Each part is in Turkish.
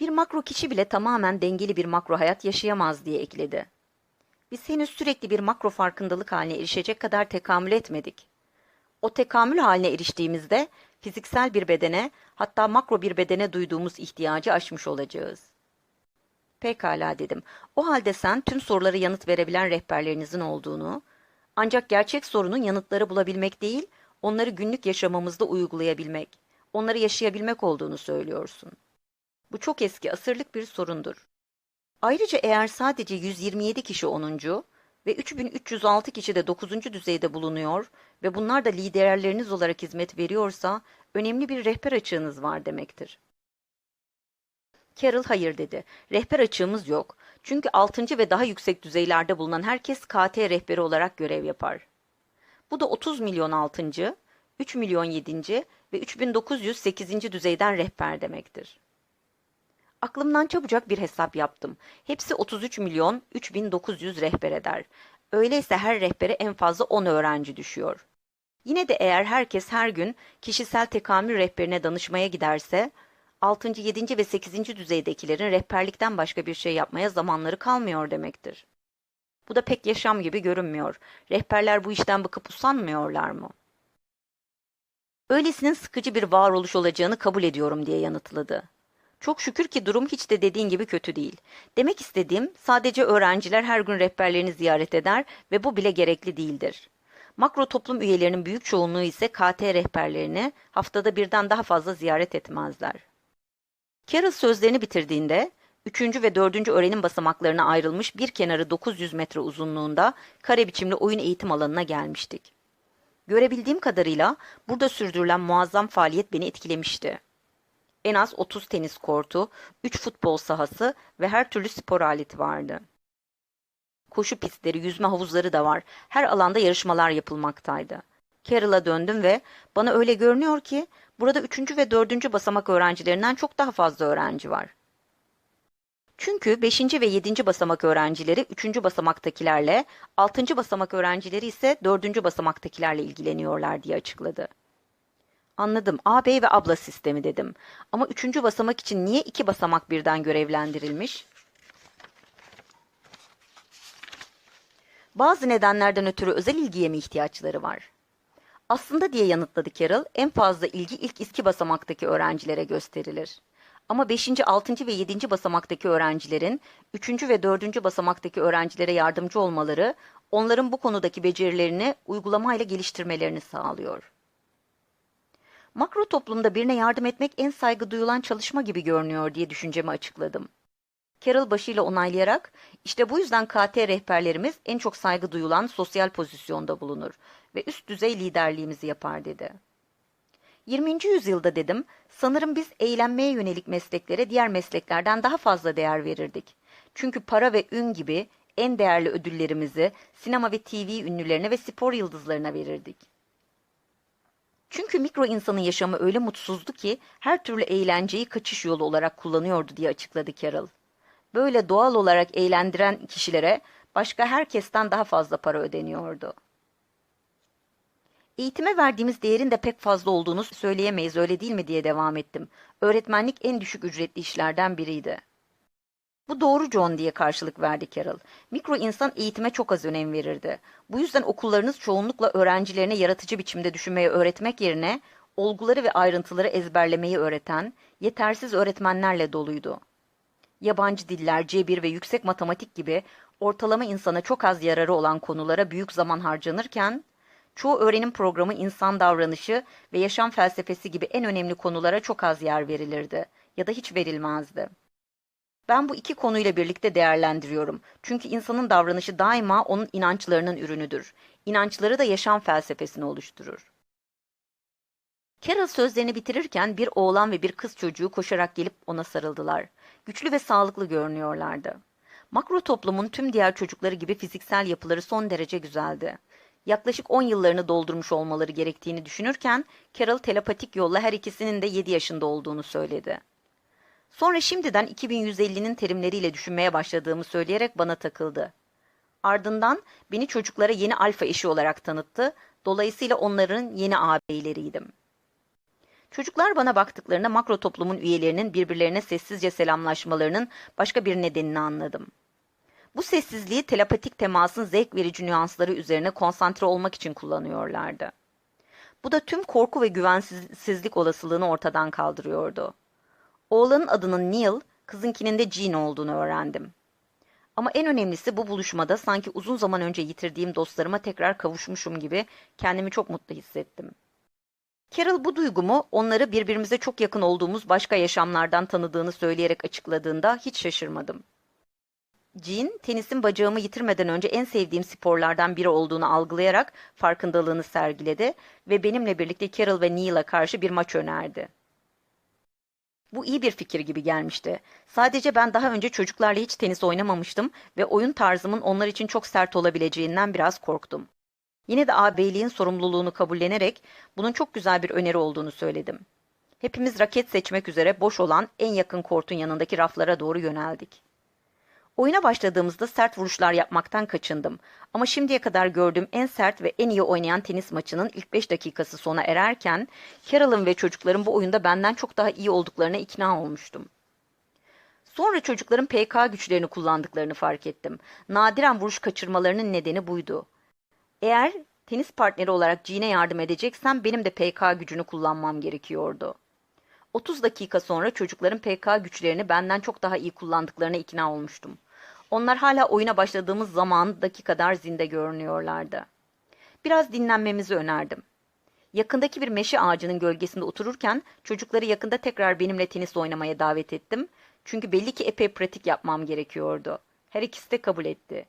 Bir makro kişi bile tamamen dengeli bir makro hayat yaşayamaz diye ekledi. Biz henüz sürekli bir makro farkındalık haline erişecek kadar tekamül etmedik. O tekamül haline eriştiğimizde fiziksel bir bedene hatta makro bir bedene duyduğumuz ihtiyacı aşmış olacağız. Pekala dedim. O halde sen tüm sorulara yanıt verebilen rehberlerinizin olduğunu, ancak gerçek sorunun yanıtları bulabilmek değil, onları günlük yaşamamızda uygulayabilmek, onları yaşayabilmek olduğunu söylüyorsun. Bu çok eski asırlık bir sorundur. Ayrıca eğer sadece 127 kişi 10. ve 3306 kişi de 9. düzeyde bulunuyor ve bunlar da liderleriniz olarak hizmet veriyorsa önemli bir rehber açığınız var demektir. Carol hayır dedi. Rehber açığımız yok. Çünkü 6. ve daha yüksek düzeylerde bulunan herkes KT rehberi olarak görev yapar. Bu da 30 milyon 6. 3 milyon 7. ve 3908. düzeyden rehber demektir. Aklımdan çabucak bir hesap yaptım. Hepsi 33 milyon 3900 rehber eder. Öyleyse her rehbere en fazla 10 öğrenci düşüyor. Yine de eğer herkes her gün kişisel tekamül rehberine danışmaya giderse, 6. 7. ve 8. düzeydekilerin rehberlikten başka bir şey yapmaya zamanları kalmıyor demektir. Bu da pek yaşam gibi görünmüyor. Rehberler bu işten bıkıp usanmıyorlar mı? Öylesinin sıkıcı bir varoluş olacağını kabul ediyorum diye yanıtladı. Çok şükür ki durum hiç de dediğin gibi kötü değil. Demek istediğim sadece öğrenciler her gün rehberlerini ziyaret eder ve bu bile gerekli değildir. Makro toplum üyelerinin büyük çoğunluğu ise KT rehberlerini haftada birden daha fazla ziyaret etmezler. Carol sözlerini bitirdiğinde, üçüncü ve dördüncü öğrenim basamaklarına ayrılmış bir kenarı 900 metre uzunluğunda kare biçimli oyun eğitim alanına gelmiştik. Görebildiğim kadarıyla burada sürdürülen muazzam faaliyet beni etkilemişti. En az 30 tenis kortu, 3 futbol sahası ve her türlü spor aleti vardı. Koşu pistleri, yüzme havuzları da var. Her alanda yarışmalar yapılmaktaydı. Carol'a döndüm ve bana öyle görünüyor ki burada 3. ve 4. basamak öğrencilerinden çok daha fazla öğrenci var. Çünkü 5. ve 7. basamak öğrencileri 3. basamaktakilerle, 6. basamak öğrencileri ise 4. basamaktakilerle ilgileniyorlar diye açıkladı. Anladım. Ağabey ve abla sistemi dedim. Ama üçüncü basamak için niye iki basamak birden görevlendirilmiş? Bazı nedenlerden ötürü özel ilgiye mi ihtiyaçları var? Aslında diye yanıtladı Carol, en fazla ilgi ilk iki basamaktaki öğrencilere gösterilir. Ama 5. 6. ve 7. basamaktaki öğrencilerin 3. ve 4. basamaktaki öğrencilere yardımcı olmaları, onların bu konudaki becerilerini uygulamayla geliştirmelerini sağlıyor. Makro toplumda birine yardım etmek en saygı duyulan çalışma gibi görünüyor diye düşüncemi açıkladım. Carol başıyla onaylayarak, işte bu yüzden KT rehberlerimiz en çok saygı duyulan sosyal pozisyonda bulunur ve üst düzey liderliğimizi yapar dedi. 20. yüzyılda dedim, sanırım biz eğlenmeye yönelik mesleklere diğer mesleklerden daha fazla değer verirdik. Çünkü para ve ün gibi en değerli ödüllerimizi sinema ve TV ünlülerine ve spor yıldızlarına verirdik. Çünkü mikro insanın yaşamı öyle mutsuzdu ki her türlü eğlenceyi kaçış yolu olarak kullanıyordu diye açıkladı Carol. Böyle doğal olarak eğlendiren kişilere başka herkesten daha fazla para ödeniyordu. Eğitime verdiğimiz değerin de pek fazla olduğunu söyleyemeyiz öyle değil mi diye devam ettim. Öğretmenlik en düşük ücretli işlerden biriydi. Bu doğru John diye karşılık verdi Carol. Mikro insan eğitime çok az önem verirdi. Bu yüzden okullarınız çoğunlukla öğrencilerine yaratıcı biçimde düşünmeyi öğretmek yerine olguları ve ayrıntıları ezberlemeyi öğreten yetersiz öğretmenlerle doluydu. Yabancı diller, cebir ve yüksek matematik gibi ortalama insana çok az yararı olan konulara büyük zaman harcanırken, çoğu öğrenim programı insan davranışı ve yaşam felsefesi gibi en önemli konulara çok az yer verilirdi ya da hiç verilmezdi. Ben bu iki konuyla birlikte değerlendiriyorum. Çünkü insanın davranışı daima onun inançlarının ürünüdür. İnançları da yaşam felsefesini oluşturur. Carol sözlerini bitirirken bir oğlan ve bir kız çocuğu koşarak gelip ona sarıldılar. Güçlü ve sağlıklı görünüyorlardı. Makro toplumun tüm diğer çocukları gibi fiziksel yapıları son derece güzeldi. Yaklaşık 10 yıllarını doldurmuş olmaları gerektiğini düşünürken Carol telepatik yolla her ikisinin de 7 yaşında olduğunu söyledi. Sonra şimdiden 2150'nin terimleriyle düşünmeye başladığımı söyleyerek bana takıldı. Ardından beni çocuklara yeni alfa eşi olarak tanıttı, dolayısıyla onların yeni ağabeyleriydim. Çocuklar bana baktıklarında makro toplumun üyelerinin birbirlerine sessizce selamlaşmalarının başka bir nedenini anladım. Bu sessizliği telepatik temasın zevk verici nüansları üzerine konsantre olmak için kullanıyorlardı. Bu da tüm korku ve güvensizlik olasılığını ortadan kaldırıyordu. Oğlanın adının Neil, kızınkinin de Jean olduğunu öğrendim. Ama en önemlisi bu buluşmada sanki uzun zaman önce yitirdiğim dostlarıma tekrar kavuşmuşum gibi kendimi çok mutlu hissettim. Carol bu duygumu onları birbirimize çok yakın olduğumuz başka yaşamlardan tanıdığını söyleyerek açıkladığında hiç şaşırmadım. Jean, tenisin bacağımı yitirmeden önce en sevdiğim sporlardan biri olduğunu algılayarak farkındalığını sergiledi ve benimle birlikte Carol ve Neil'a karşı bir maç önerdi. Bu iyi bir fikir gibi gelmişti. Sadece ben daha önce çocuklarla hiç tenis oynamamıştım ve oyun tarzımın onlar için çok sert olabileceğinden biraz korktum. Yine de ağabeyliğin sorumluluğunu kabullenerek bunun çok güzel bir öneri olduğunu söyledim. Hepimiz raket seçmek üzere boş olan en yakın kortun yanındaki raflara doğru yöneldik. Oyuna başladığımızda sert vuruşlar yapmaktan kaçındım. Ama şimdiye kadar gördüğüm en sert ve en iyi oynayan tenis maçının ilk 5 dakikası sona ererken Carol'ın ve çocukların bu oyunda benden çok daha iyi olduklarına ikna olmuştum. Sonra çocukların PK güçlerini kullandıklarını fark ettim. Nadiren vuruş kaçırmalarının nedeni buydu. Eğer tenis partneri olarak Jean'e yardım edeceksem benim de PK gücünü kullanmam gerekiyordu. 30 dakika sonra çocukların PK güçlerini benden çok daha iyi kullandıklarına ikna olmuştum. Onlar hala oyuna başladığımız zamandaki kadar zinde görünüyorlardı. Biraz dinlenmemizi önerdim. Yakındaki bir meşe ağacının gölgesinde otururken çocukları yakında tekrar benimle tenis oynamaya davet ettim. Çünkü belli ki epey pratik yapmam gerekiyordu. Her ikisi de kabul etti.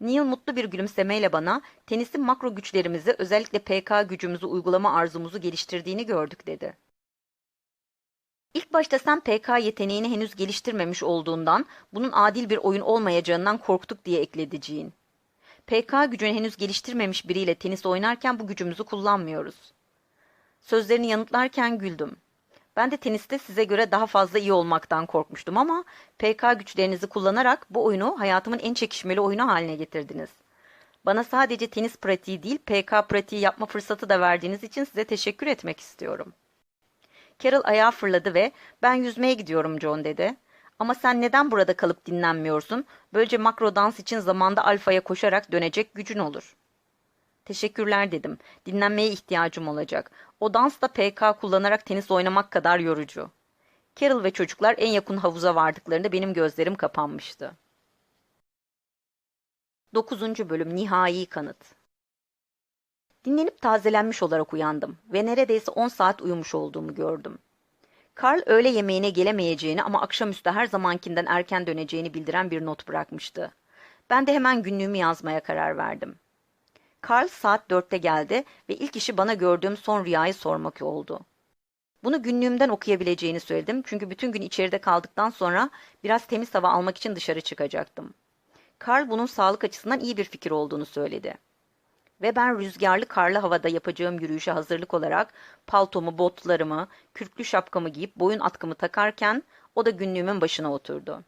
Neil mutlu bir gülümsemeyle bana tenisin makro güçlerimizi özellikle PK gücümüzü uygulama arzumuzu geliştirdiğini gördük dedi. İlk başta sen PK yeteneğini henüz geliştirmemiş olduğundan bunun adil bir oyun olmayacağından korktuk diye ekledi. PK gücünü henüz geliştirmemiş biriyle tenis oynarken bu gücümüzü kullanmıyoruz. Sözlerini yanıtlarken güldüm. Ben de teniste size göre daha fazla iyi olmaktan korkmuştum ama PK güçlerinizi kullanarak bu oyunu hayatımın en çekişmeli oyunu haline getirdiniz. Bana sadece tenis pratiği değil PK pratiği yapma fırsatı da verdiğiniz için size teşekkür etmek istiyorum.'' Carol ayağa fırladı ve ben yüzmeye gidiyorum John dedi. Ama sen neden burada kalıp dinlenmiyorsun? Böylece makro dans için zamanda alfaya koşarak dönecek gücün olur. Teşekkürler dedim. Dinlenmeye ihtiyacım olacak. O dans da PK kullanarak tenis oynamak kadar yorucu. Carol ve çocuklar en yakın havuza vardıklarında benim gözlerim kapanmıştı. 9. Bölüm Nihai Kanıt Dinlenip tazelenmiş olarak uyandım ve neredeyse 10 saat uyumuş olduğumu gördüm. Karl öğle yemeğine gelemeyeceğini ama akşamüstü her zamankinden erken döneceğini bildiren bir not bırakmıştı. Ben de hemen günlüğümü yazmaya karar verdim. Karl saat dörtte geldi ve ilk işi bana gördüğüm son rüyayı sormak oldu. Bunu günlüğümden okuyabileceğini söyledim çünkü bütün gün içeride kaldıktan sonra biraz temiz hava almak için dışarı çıkacaktım. Karl bunun sağlık açısından iyi bir fikir olduğunu söyledi ve ben rüzgarlı karlı havada yapacağım yürüyüşe hazırlık olarak paltomu, botlarımı, kürklü şapkamı giyip boyun atkımı takarken o da günlüğümün başına oturdu.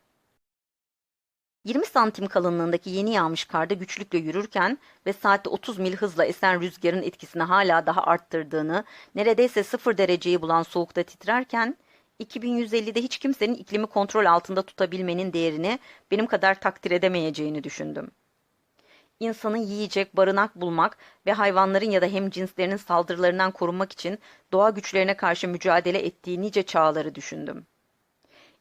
20 santim kalınlığındaki yeni yağmış karda güçlükle yürürken ve saatte 30 mil hızla esen rüzgarın etkisini hala daha arttırdığını, neredeyse sıfır dereceyi bulan soğukta titrerken, 2150'de hiç kimsenin iklimi kontrol altında tutabilmenin değerini benim kadar takdir edemeyeceğini düşündüm insanın yiyecek, barınak bulmak ve hayvanların ya da hemcinslerinin saldırılarından korunmak için doğa güçlerine karşı mücadele ettiği nice çağları düşündüm.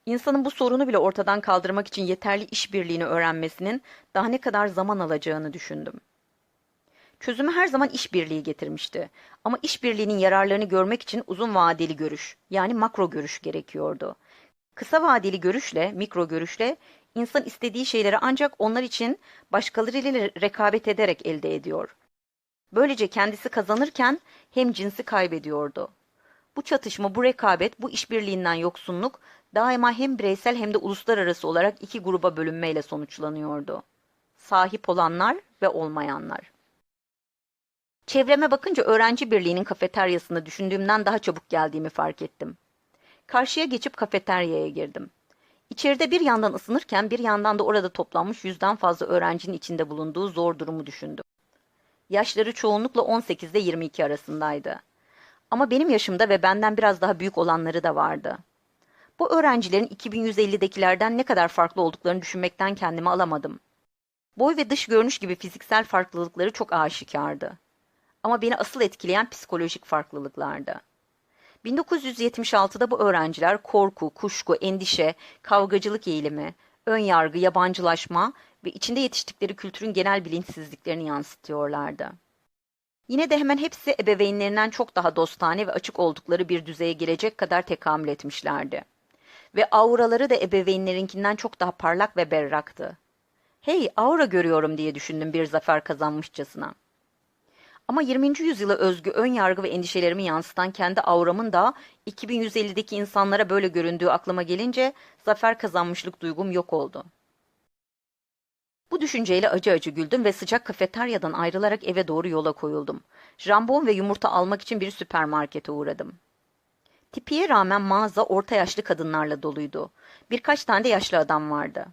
İnsanın bu sorunu bile ortadan kaldırmak için yeterli işbirliğini öğrenmesinin daha ne kadar zaman alacağını düşündüm. Çözümü her zaman işbirliği getirmişti. Ama işbirliğinin yararlarını görmek için uzun vadeli görüş, yani makro görüş gerekiyordu. Kısa vadeli görüşle, mikro görüşle İnsan istediği şeyleri ancak onlar için başkalarıyla rekabet ederek elde ediyor. Böylece kendisi kazanırken hem cinsi kaybediyordu. Bu çatışma, bu rekabet, bu işbirliğinden yoksunluk daima hem bireysel hem de uluslararası olarak iki gruba bölünmeyle sonuçlanıyordu. Sahip olanlar ve olmayanlar. Çevreme bakınca öğrenci birliğinin kafeteryasında düşündüğümden daha çabuk geldiğimi fark ettim. Karşıya geçip kafeteryaya girdim. İçeride bir yandan ısınırken bir yandan da orada toplanmış yüzden fazla öğrencinin içinde bulunduğu zor durumu düşündüm. Yaşları çoğunlukla 18 ile 22 arasındaydı. Ama benim yaşımda ve benden biraz daha büyük olanları da vardı. Bu öğrencilerin 2150'dekilerden ne kadar farklı olduklarını düşünmekten kendimi alamadım. Boy ve dış görünüş gibi fiziksel farklılıkları çok aşikardı. Ama beni asıl etkileyen psikolojik farklılıklardı. 1976'da bu öğrenciler korku, kuşku, endişe, kavgacılık eğilimi, ön yargı, yabancılaşma ve içinde yetiştikleri kültürün genel bilinçsizliklerini yansıtıyorlardı. Yine de hemen hepsi ebeveynlerinden çok daha dostane ve açık oldukları bir düzeye gelecek kadar tekamül etmişlerdi. Ve auraları da ebeveynlerinkinden çok daha parlak ve berraktı. Hey, aura görüyorum diye düşündüm bir zafer kazanmışçasına. Ama 20. yüzyıla özgü ön yargı ve endişelerimi yansıtan kendi auramın da 2150'deki insanlara böyle göründüğü aklıma gelince zafer kazanmışlık duygum yok oldu. Bu düşünceyle acı acı güldüm ve sıcak kafeteryadan ayrılarak eve doğru yola koyuldum. Jambon ve yumurta almak için bir süpermarkete uğradım. Tipiye rağmen mağaza orta yaşlı kadınlarla doluydu. Birkaç tane de yaşlı adam vardı.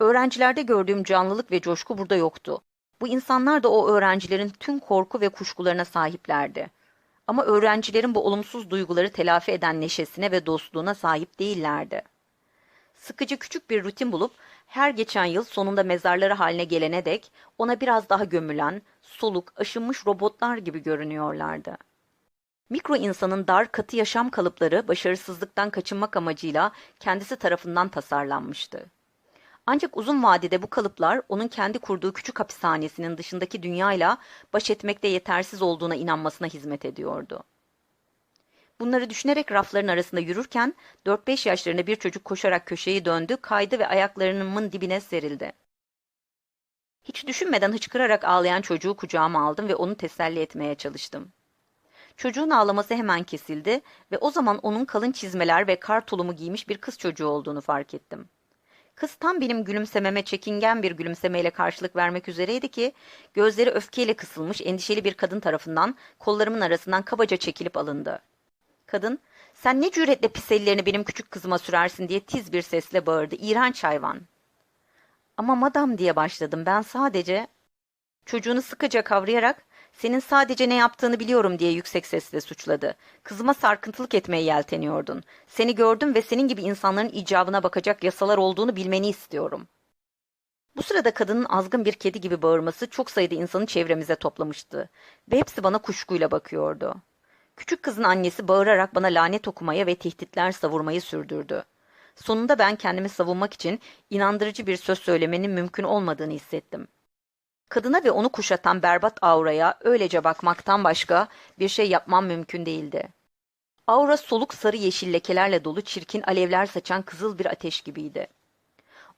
Öğrencilerde gördüğüm canlılık ve coşku burada yoktu. Bu insanlar da o öğrencilerin tüm korku ve kuşkularına sahiplerdi. Ama öğrencilerin bu olumsuz duyguları telafi eden neşesine ve dostluğuna sahip değillerdi. Sıkıcı küçük bir rutin bulup her geçen yıl sonunda mezarları haline gelene dek ona biraz daha gömülen, soluk, aşınmış robotlar gibi görünüyorlardı. Mikro insanın dar, katı yaşam kalıpları başarısızlıktan kaçınmak amacıyla kendisi tarafından tasarlanmıştı. Ancak uzun vadede bu kalıplar onun kendi kurduğu küçük hapishanesinin dışındaki dünyayla baş etmekte yetersiz olduğuna inanmasına hizmet ediyordu. Bunları düşünerek rafların arasında yürürken 4-5 yaşlarında bir çocuk koşarak köşeyi döndü, kaydı ve ayaklarının dibine serildi. Hiç düşünmeden hıçkırarak ağlayan çocuğu kucağıma aldım ve onu teselli etmeye çalıştım. Çocuğun ağlaması hemen kesildi ve o zaman onun kalın çizmeler ve kar tulumu giymiş bir kız çocuğu olduğunu fark ettim. Kız tam benim gülümsememe çekingen bir gülümsemeyle karşılık vermek üzereydi ki, gözleri öfkeyle kısılmış endişeli bir kadın tarafından kollarımın arasından kabaca çekilip alındı. Kadın, sen ne cüretle pis ellerini benim küçük kızıma sürersin diye tiz bir sesle bağırdı. İğrenç hayvan. Ama madam diye başladım. Ben sadece... Çocuğunu sıkıca kavrayarak senin sadece ne yaptığını biliyorum diye yüksek sesle suçladı. Kızıma sarkıntılık etmeye yelteniyordun. Seni gördüm ve senin gibi insanların icabına bakacak yasalar olduğunu bilmeni istiyorum. Bu sırada kadının azgın bir kedi gibi bağırması çok sayıda insanı çevremize toplamıştı ve hepsi bana kuşkuyla bakıyordu. Küçük kızın annesi bağırarak bana lanet okumaya ve tehditler savurmayı sürdürdü. Sonunda ben kendimi savunmak için inandırıcı bir söz söylemenin mümkün olmadığını hissettim. Kadına ve onu kuşatan berbat auraya öylece bakmaktan başka bir şey yapmam mümkün değildi. Aura soluk sarı yeşil lekelerle dolu çirkin alevler saçan kızıl bir ateş gibiydi.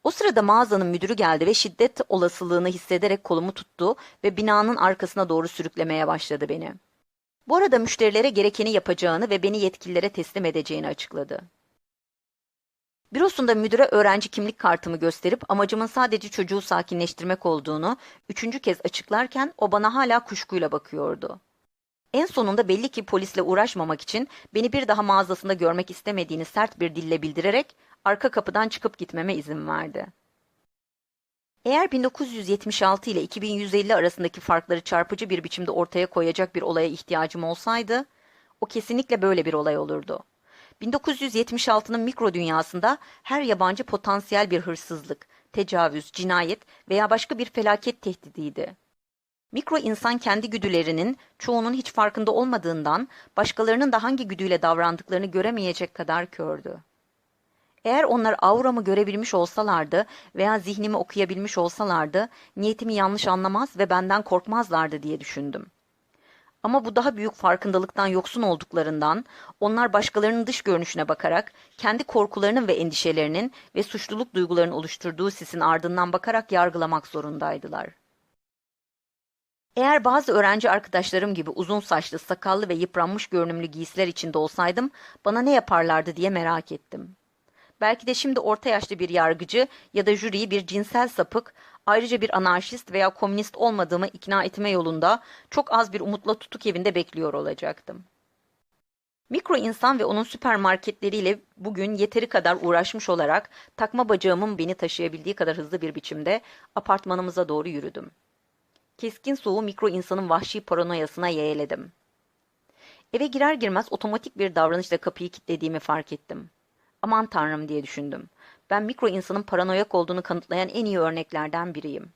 O sırada mağazanın müdürü geldi ve şiddet olasılığını hissederek kolumu tuttu ve binanın arkasına doğru sürüklemeye başladı beni. Bu arada müşterilere gerekeni yapacağını ve beni yetkililere teslim edeceğini açıkladı. Bürosunda müdüre öğrenci kimlik kartımı gösterip amacımın sadece çocuğu sakinleştirmek olduğunu üçüncü kez açıklarken o bana hala kuşkuyla bakıyordu. En sonunda belli ki polisle uğraşmamak için beni bir daha mağazasında görmek istemediğini sert bir dille bildirerek arka kapıdan çıkıp gitmeme izin verdi. Eğer 1976 ile 2150 arasındaki farkları çarpıcı bir biçimde ortaya koyacak bir olaya ihtiyacım olsaydı, o kesinlikle böyle bir olay olurdu. 1976'nın mikro dünyasında her yabancı potansiyel bir hırsızlık, tecavüz, cinayet veya başka bir felaket tehdidiydi. Mikro insan kendi güdülerinin çoğunun hiç farkında olmadığından başkalarının da hangi güdüyle davrandıklarını göremeyecek kadar kördü. Eğer onlar auramı görebilmiş olsalardı veya zihnimi okuyabilmiş olsalardı niyetimi yanlış anlamaz ve benden korkmazlardı diye düşündüm. Ama bu daha büyük farkındalıktan yoksun olduklarından onlar başkalarının dış görünüşüne bakarak kendi korkularının ve endişelerinin ve suçluluk duygularının oluşturduğu sisin ardından bakarak yargılamak zorundaydılar. Eğer bazı öğrenci arkadaşlarım gibi uzun saçlı, sakallı ve yıpranmış görünümlü giysiler içinde olsaydım bana ne yaparlardı diye merak ettim. Belki de şimdi orta yaşlı bir yargıcı ya da jüriyi bir cinsel sapık, ayrıca bir anarşist veya komünist olmadığımı ikna etme yolunda çok az bir umutla tutuk evinde bekliyor olacaktım. Mikro insan ve onun süpermarketleriyle bugün yeteri kadar uğraşmış olarak takma bacağımın beni taşıyabildiği kadar hızlı bir biçimde apartmanımıza doğru yürüdüm. Keskin soğuğu mikro insanın vahşi paranoyasına yeğledim. Eve girer girmez otomatik bir davranışla kapıyı kilitlediğimi fark ettim. Aman tanrım diye düşündüm. Ben mikro insanın paranoyak olduğunu kanıtlayan en iyi örneklerden biriyim.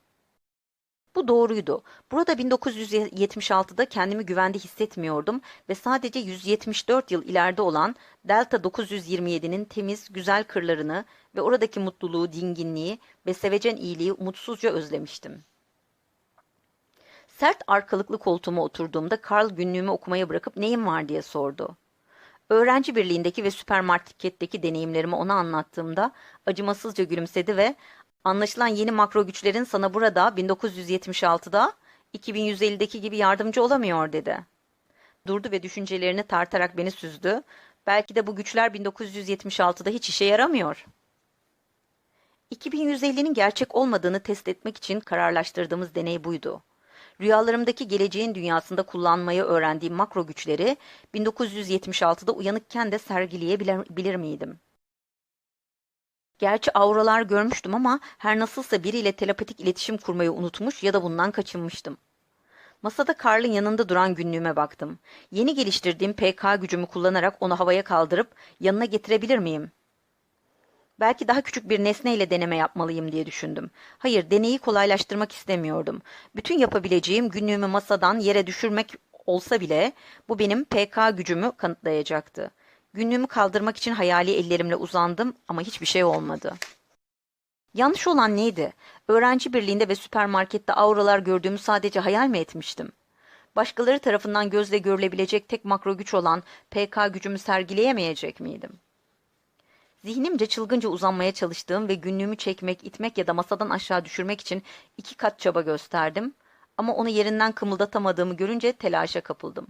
Bu doğruydu. Burada 1976'da kendimi güvende hissetmiyordum ve sadece 174 yıl ileride olan Delta 927'nin temiz, güzel kırlarını ve oradaki mutluluğu, dinginliği ve sevecen iyiliği umutsuzca özlemiştim. Sert arkalıklı koltuğuma oturduğumda Karl günlüğümü okumaya bırakıp neyim var diye sordu. Öğrenci birliğindeki ve süpermarketteki deneyimlerimi ona anlattığımda acımasızca gülümsedi ve anlaşılan yeni makro güçlerin sana burada 1976'da 2150'deki gibi yardımcı olamıyor dedi. Durdu ve düşüncelerini tartarak beni süzdü. Belki de bu güçler 1976'da hiç işe yaramıyor. 2150'nin gerçek olmadığını test etmek için kararlaştırdığımız deney buydu. Rüyalarımdaki geleceğin dünyasında kullanmayı öğrendiğim makro güçleri 1976'da uyanıkken de sergileyebilir miydim? Gerçi auralar görmüştüm ama her nasılsa biriyle telepatik iletişim kurmayı unutmuş ya da bundan kaçınmıştım. Masada Karl'ın yanında duran günlüğüme baktım. Yeni geliştirdiğim PK gücümü kullanarak onu havaya kaldırıp yanına getirebilir miyim? Belki daha küçük bir nesneyle deneme yapmalıyım diye düşündüm. Hayır, deneyi kolaylaştırmak istemiyordum. Bütün yapabileceğim günlüğümü masadan yere düşürmek olsa bile bu benim PK gücümü kanıtlayacaktı. Günlüğümü kaldırmak için hayali ellerimle uzandım ama hiçbir şey olmadı. Yanlış olan neydi? Öğrenci birliğinde ve süpermarkette auralar gördüğümü sadece hayal mi etmiştim? Başkaları tarafından gözle görülebilecek tek makro güç olan PK gücümü sergileyemeyecek miydim? Zihnimce çılgınca uzanmaya çalıştığım ve günlüğümü çekmek, itmek ya da masadan aşağı düşürmek için iki kat çaba gösterdim. Ama onu yerinden kımıldatamadığımı görünce telaşa kapıldım.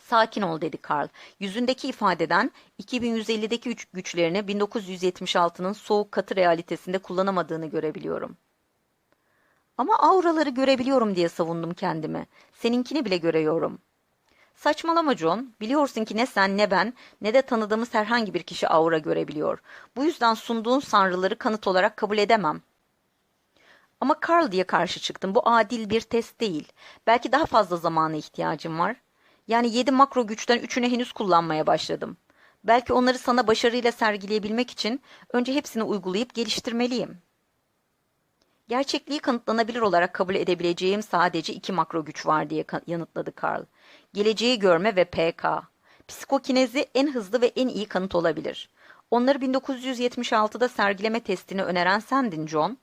Sakin ol dedi Karl. Yüzündeki ifadeden 2150'deki güçlerini 1976'nın soğuk katı realitesinde kullanamadığını görebiliyorum. Ama auraları görebiliyorum diye savundum kendimi. Seninkini bile görüyorum. Saçmalama John. Biliyorsun ki ne sen ne ben ne de tanıdığımız herhangi bir kişi aura görebiliyor. Bu yüzden sunduğun sanrıları kanıt olarak kabul edemem. Ama Carl diye karşı çıktım. Bu adil bir test değil. Belki daha fazla zamana ihtiyacım var. Yani yedi makro güçten üçünü henüz kullanmaya başladım. Belki onları sana başarıyla sergileyebilmek için önce hepsini uygulayıp geliştirmeliyim. Gerçekliği kanıtlanabilir olarak kabul edebileceğim sadece iki makro güç var diye yanıtladı Carl. Geleceği görme ve PK. Psikokinezi en hızlı ve en iyi kanıt olabilir. Onları 1976'da sergileme testini öneren sendin John.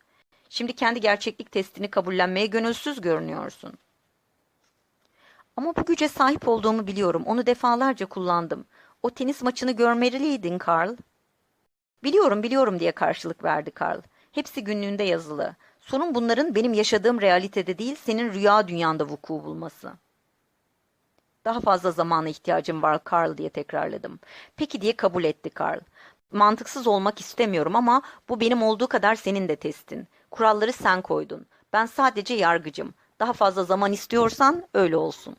Şimdi kendi gerçeklik testini kabullenmeye gönülsüz görünüyorsun. Ama bu güce sahip olduğumu biliyorum. Onu defalarca kullandım. O tenis maçını görmeliydin Carl. Biliyorum biliyorum diye karşılık verdi Carl. Hepsi günlüğünde yazılı. Sorun bunların benim yaşadığım realitede değil, senin rüya dünyanda vuku bulması. Daha fazla zamana ihtiyacım var Carl diye tekrarladım. Peki diye kabul etti Carl. Mantıksız olmak istemiyorum ama bu benim olduğu kadar senin de testin. Kuralları sen koydun. Ben sadece yargıcım. Daha fazla zaman istiyorsan öyle olsun.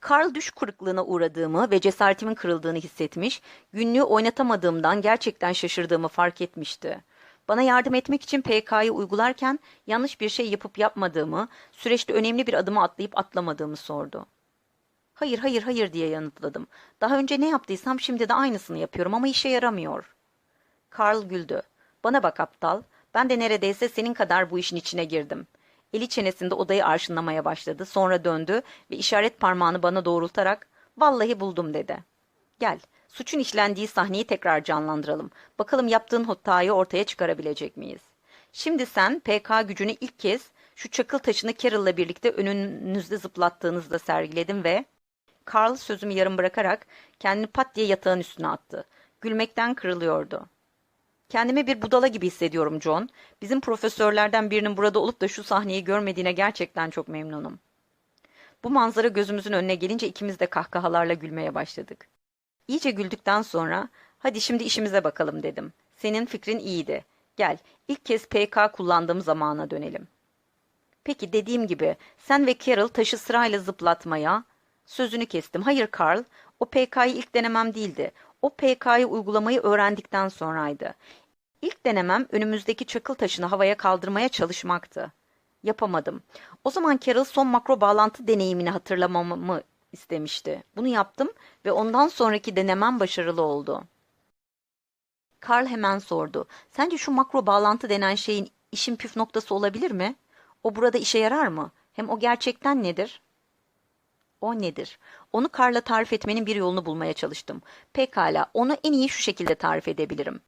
Karl düş kırıklığına uğradığımı ve cesaretimin kırıldığını hissetmiş, günlüğü oynatamadığımdan gerçekten şaşırdığımı fark etmişti. Bana yardım etmek için PK'yı uygularken yanlış bir şey yapıp yapmadığımı, süreçte önemli bir adımı atlayıp atlamadığımı sordu. Hayır, hayır, hayır diye yanıtladım. Daha önce ne yaptıysam şimdi de aynısını yapıyorum ama işe yaramıyor. Karl güldü. Bana bak aptal, ben de neredeyse senin kadar bu işin içine girdim. Eli çenesinde odayı arşınlamaya başladı. Sonra döndü ve işaret parmağını bana doğrultarak "Vallahi buldum." dedi. "Gel, suçun işlendiği sahneyi tekrar canlandıralım. Bakalım yaptığın hatayı ortaya çıkarabilecek miyiz?" Şimdi sen PK gücünü ilk kez şu çakıl taşını Carol'la birlikte önünüzde zıplattığınızda sergiledin ve Carl sözümü yarım bırakarak kendini pat diye yatağın üstüne attı. Gülmekten kırılıyordu. Kendimi bir budala gibi hissediyorum John. Bizim profesörlerden birinin burada olup da şu sahneyi görmediğine gerçekten çok memnunum. Bu manzara gözümüzün önüne gelince ikimiz de kahkahalarla gülmeye başladık. İyice güldükten sonra, hadi şimdi işimize bakalım dedim. Senin fikrin iyiydi. Gel, ilk kez PK kullandığım zamana dönelim. Peki dediğim gibi, sen ve Carol taşı sırayla zıplatmaya... Sözünü kestim. Hayır Carl, o PK'yı ilk denemem değildi o PK'yı uygulamayı öğrendikten sonraydı. İlk denemem önümüzdeki çakıl taşını havaya kaldırmaya çalışmaktı. Yapamadım. O zaman Carol son makro bağlantı deneyimini hatırlamamı istemişti. Bunu yaptım ve ondan sonraki denemem başarılı oldu. Carl hemen sordu. Sence şu makro bağlantı denen şeyin işin püf noktası olabilir mi? O burada işe yarar mı? Hem o gerçekten nedir? O nedir? Onu Carl'a tarif etmenin bir yolunu bulmaya çalıştım. Pekala, onu en iyi şu şekilde tarif edebilirim.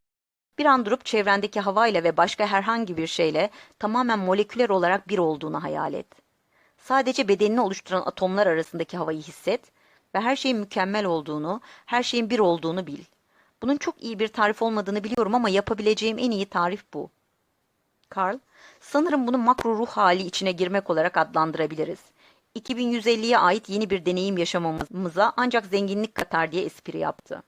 Bir an durup çevrendeki havayla ve başka herhangi bir şeyle tamamen moleküler olarak bir olduğunu hayal et. Sadece bedenini oluşturan atomlar arasındaki havayı hisset ve her şeyin mükemmel olduğunu, her şeyin bir olduğunu bil. Bunun çok iyi bir tarif olmadığını biliyorum ama yapabileceğim en iyi tarif bu. Carl, sanırım bunu makro ruh hali içine girmek olarak adlandırabiliriz. 2150'ye ait yeni bir deneyim yaşamamıza ancak zenginlik katar diye espri yaptı.